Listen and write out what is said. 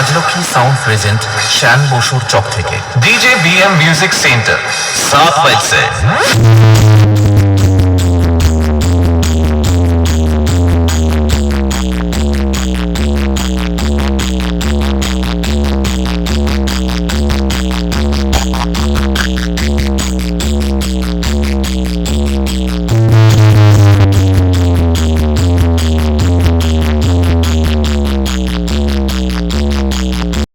আজলো কি sound present শান বসুড় চত্বর থেকে ডিজে বিএম মিউজিক সেন্টার 7:00 बजे